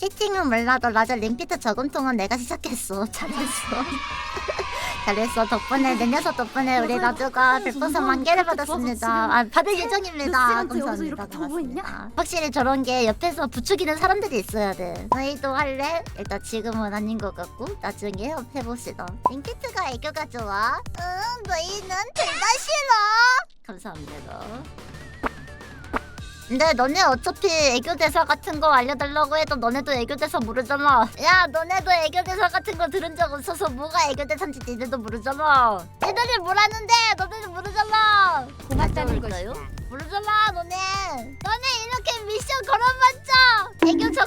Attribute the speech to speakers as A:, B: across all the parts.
A: 채팅은 몰라도 라저 링피트 저금통은 내가 시작했어. 잘했어. 잘했어. 덕분에 내 녀석 덕분에 우리 라저가 별풍선 만 개를 받았습니다. 아 받을 예정입니다.
B: 시간째 여기서
A: 감사합니다.
B: 있냐?
A: 고맙습니다. 확실히 저런 게 옆에서 부추기는 사람들이 있어야 돼. 너희도 할래? 일단 지금은 아닌 것 같고 나중에 해봅시다. 링피트가 애교가 좋아. 응, 너희는 둘 다 싫어. 감사합니다. 근데 너네 어차피 애교 대사 같은 거 알려달라고 해도 너네도 애교 대사 모르잖아. 야, 너네도 애교 대사 같은 거 들은 적 없어서 뭐가 애교 대사인지 니네도 모르잖아. 얘들이 뭐라는데 너네는 모르잖아.
B: 고맙다는? 것이다.
A: 모르잖아, 너네. 너네 이렇게 미션 걸어봤자 애교 저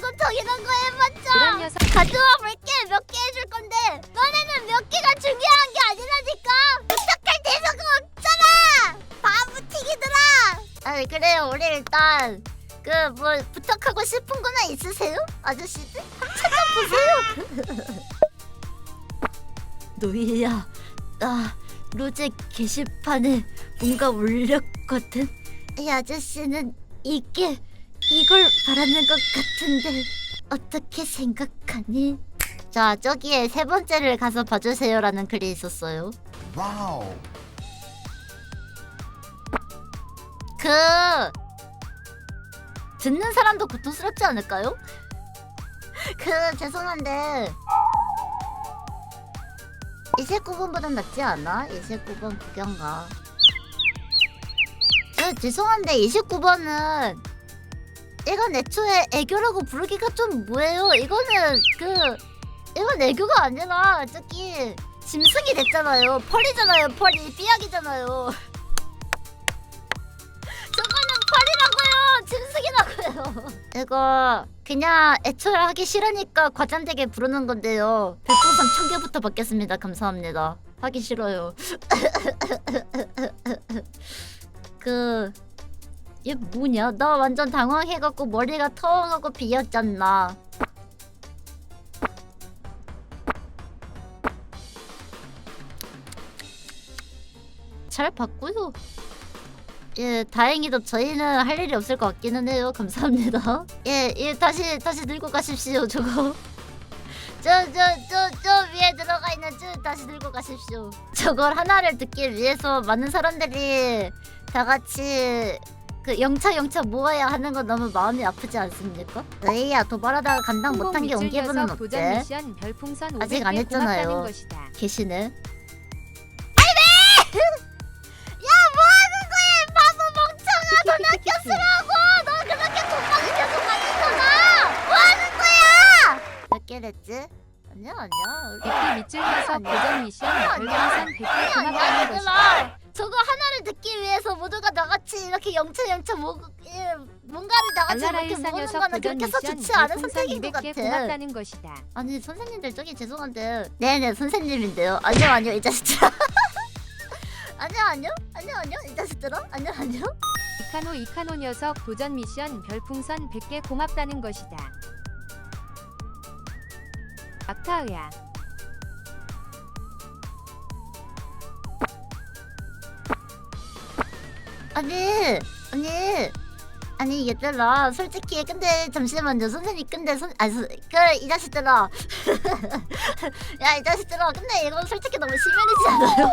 A: 그 뭐 부탁하고 싶은 거나 있으세요 아저씨들 찾아보세요 노이야 나 로제 게시판에 뭔가 올렸거든 이 아저씨는 이게 이걸 바라는 것 같은데 어떻게 생각하니? 자 저기에 세 번째를 가서 봐주세요라는 글이 있었어요.
C: 와우.
A: 그 듣는 사람도 고통스럽지 않을까요? 그 죄송한데 29번보단 낫지 않아? 29번 구경 가. 그 죄송한데 29번은 이건 애초에 애교라고 부르기가 좀 뭐예요? 이거는 그 이건 애교가 아니라 저기 짐승이 됐잖아요. 펄이잖아요. 펄이 삐약이잖아요. 짐승이라고요. 이거 그냥 애초에 하기 싫으니까 과장되게 부르는 건데요. 별풍선 천 개부터 받겠습니다. 감사합니다. 하기 싫어요. 그 얘 뭐냐? 나 완전 당황해갖고 머리가 텅하고 비었잖아. 잘 봤고요. 예, 다행히도 저희는 할 일이 없을 것 같기는 해요. 감사합니다. 예, 예, 다시 다시 들고 가십시오. 저거. 저 저 저 저 위에 들어가 있는 저 다시 들고 가십시오. 저걸 하나를 듣기 위해서 많은 사람들이 다 같이 그 영차 영차 모아야 하는 건 너무 마음이 아프지 않습니까? 에이야 도발하다가 감당 못한 게 온 기분은
B: 도전
A: 어때?
B: 미션 별풍선
A: 아직
B: 500개
A: 안 했잖아요.
B: 고맙다는 것이다.
A: 계시네. 됐지? 아니야 아니야
B: 백기 밑줄
A: 아니야.
B: 도전 미션 별풍선 100개
A: 아니야
B: 고맙다는 것이다.
A: 얘들아 저거 하나를 듣기 위해서 모두가 나같이 이렇게 영차 영차 모 예, 뭔가를 나같이
B: 알라라
A: 이렇게 모으는
B: 녀석
A: 거는 그렇게 해서
B: 미션
A: 좋지 않은
B: 별풍선
A: 선택인 것
B: 200개
A: 같아
B: 고맙다는 것이다.
A: 아니 선생님들 저기 죄송한데 네네 선생님인데요 아니요 아니요 이 자식들아 아니요 아니요 아니요 아니요 이 자식들아 아니요 아니요
B: 이카노 이카노 녀석 도전 미션 별풍선 100개 고맙다는 것이다. 아카으야
A: 아니 아니 아니 얘들아 솔직히 근데 잠시만요 선생님 근데 선 아니 그이 자식들아 야 이 자식들아 근데 이건 솔직히 너무 심연이지 않아요?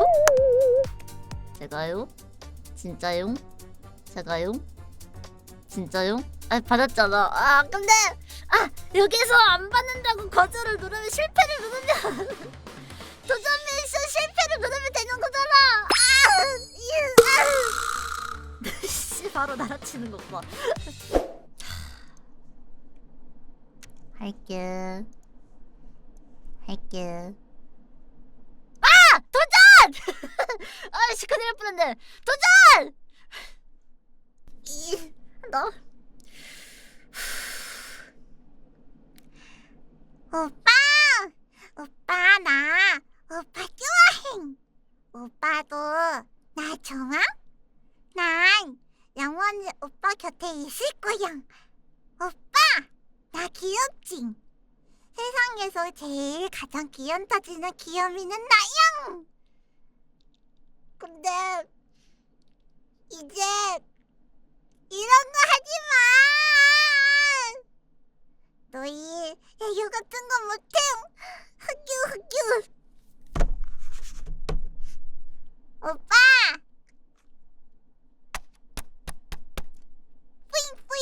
A: 제가요? 진짜요? 제가요? 진짜요? 아 받았잖아 아 근데 아 여기서 안 받는다고 거절을 누르면 실패를 누르면 도전 미션 실패를 누르면 되는 거잖아 아, 이, 아. 씨 바로 날아치는 것 봐. 할게. 할게. 아! 도전! 아씨 큰일 날 뻔했네. 도전! 이, 너. 오빠! 오빠 나 오빠 좋아해. 오빠도 나 좋아? 난 영원히 오빠 곁에 있을 거야. 오빠, 나 귀엽지? 세상에서 제일 가장 귀염 터지는 귀염이는 나야. 근데 이제 이런 거 하지 마. 너희 애교 같은 거 못해. 흑유 흑유. 오빠. 뿌잉 뿌잉.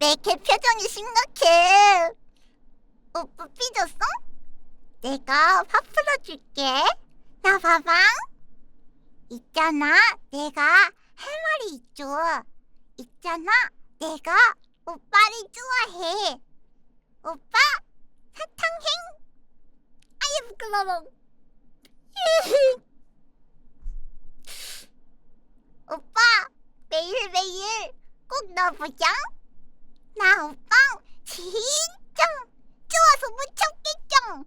A: 왜걔 표정이 심각해? 오빠 삐졌어? 내가 화 풀어줄게. 나 봐봐. 있잖아, 내가 할 말이 있죠. 있잖아, 내가 오빠를 좋아해. 오빠, 사탕행. 아예 부끄러워. 오빠, 매일매일 꼭 나보자. 나 오빠 진짜 좋아서 못 참겠죠.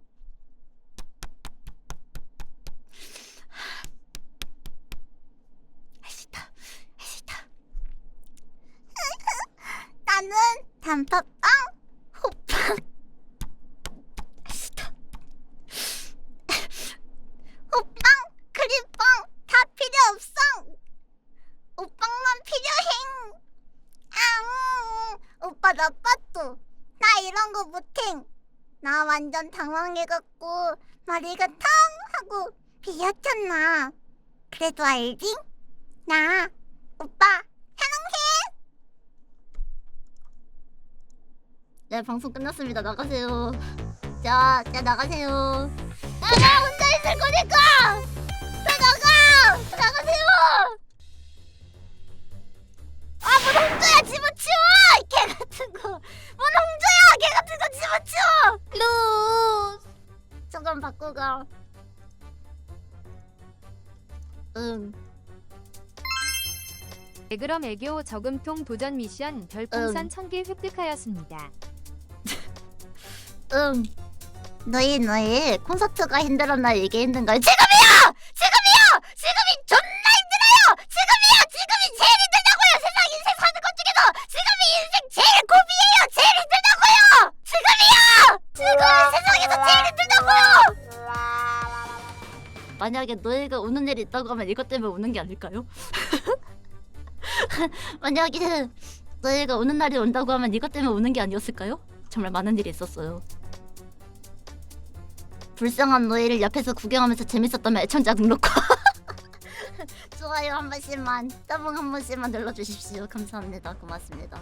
A: 맛있다, 맛있다. 나는 단팥빵, 호빵. 맛있다. 호빵, 크림빵 다 필요 없어. 오빵만 필요해. 아, 오빠 나빠도 나 이런 거 못해. 나 완전 당황해갖고 머리가 텅 하고 비었잖아. 그래도 알지? 나 오빠 사랑해.
D: 네 방송 끝났습니다. 나가세요. 자, 자 나가세요. 나가 혼자 있을 거니까. 자 나가, 나가세요.
A: 아, 문 홍조야 집어치워! 이개 같은 거. 문 홍조야 개 같은 거 집어치워!
D: 루스. 저건 바꾸가. 응.
B: 네, 그럼 애교 저금통 도전 미션 별풍선
D: 음.
B: 1000개 획득하였습니다.
D: 응. 너희 너희 콘서트가 힘들었나 이게 힘든가? 지금이요! 지금이요! 지금이 존나 힘들어요! 지금이요! 지금이 제일 힘들다고요! 세상 인생 사는 것 중에서 지금이 인생 제일 고비예요! 제일 힘들다고요! 지금이요! 지금이 세상에서 제일 힘들다고요! 만약에 너희가 우는 일이 있다고 하면 이것 때문에 우는 게 아닐까요? 만약에 너희가 우는 날이 온다고 하면 이것 때문에 우는 게 아니었을까요? 정말 많은 일이 있었어요. 불쌍한 너희를 옆에서 구경하면서 재밌었다면 애청자 등록과 좋아요 한 번씩만 따봉 한 번씩만 눌러주십시오. 감사합니다. 고맙습니다.